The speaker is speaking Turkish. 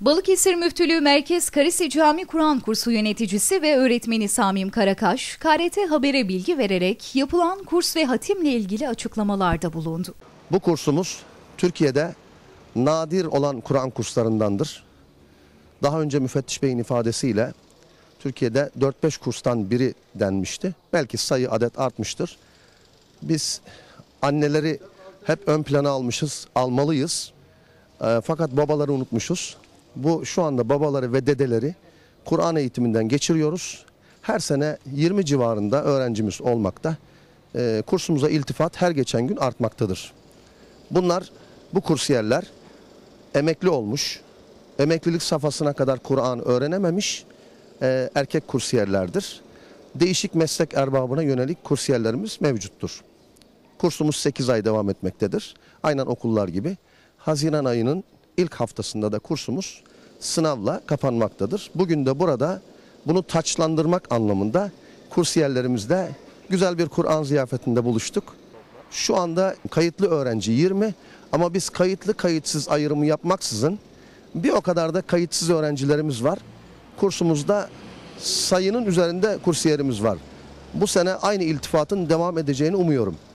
Balıkesir Müftülüğü Merkez Karisi Cami Kur'an kursu yöneticisi ve öğretmeni Samim Karakaş, KRT Haber'e bilgi vererek yapılan kurs ve hatimle ilgili açıklamalarda bulundu. Bu kursumuz Türkiye'de nadir olan Kur'an kurslarındandır. Daha önce müfettiş beyin ifadesiyle Türkiye'de 4-5 kurstan biri denmişti. Belki sayı adet artmıştır. Biz anneleri hep ön plana almışız, almalıyız. Ee, fakat babaları unutmuşuz. Bu şu anda babaları ve dedeleri Kur'an eğitiminden geçiriyoruz. Her sene 20 civarında öğrencimiz olmakta. Ee, kursumuza iltifat her geçen gün artmaktadır. Bunlar bu kursiyerler emekli olmuş, emeklilik safhasına kadar Kur'an öğrenememiş e, erkek kursiyerlerdir. Değişik meslek erbabına yönelik kursiyerlerimiz mevcuttur. Kursumuz 8 ay devam etmektedir. Aynen okullar gibi. Haziran ayının ilk haftasında da kursumuz sınavla kapanmaktadır. Bugün de burada bunu taçlandırmak anlamında kursiyerlerimizle güzel bir Kur'an ziyafetinde buluştuk. Şu anda kayıtlı öğrenci 20 ama biz kayıtlı kayıtsız ayrımı yapmaksızın bir o kadar da kayıtsız öğrencilerimiz var. Kursumuzda sayının üzerinde kursiyerimiz var. Bu sene aynı iltifatın devam edeceğini umuyorum.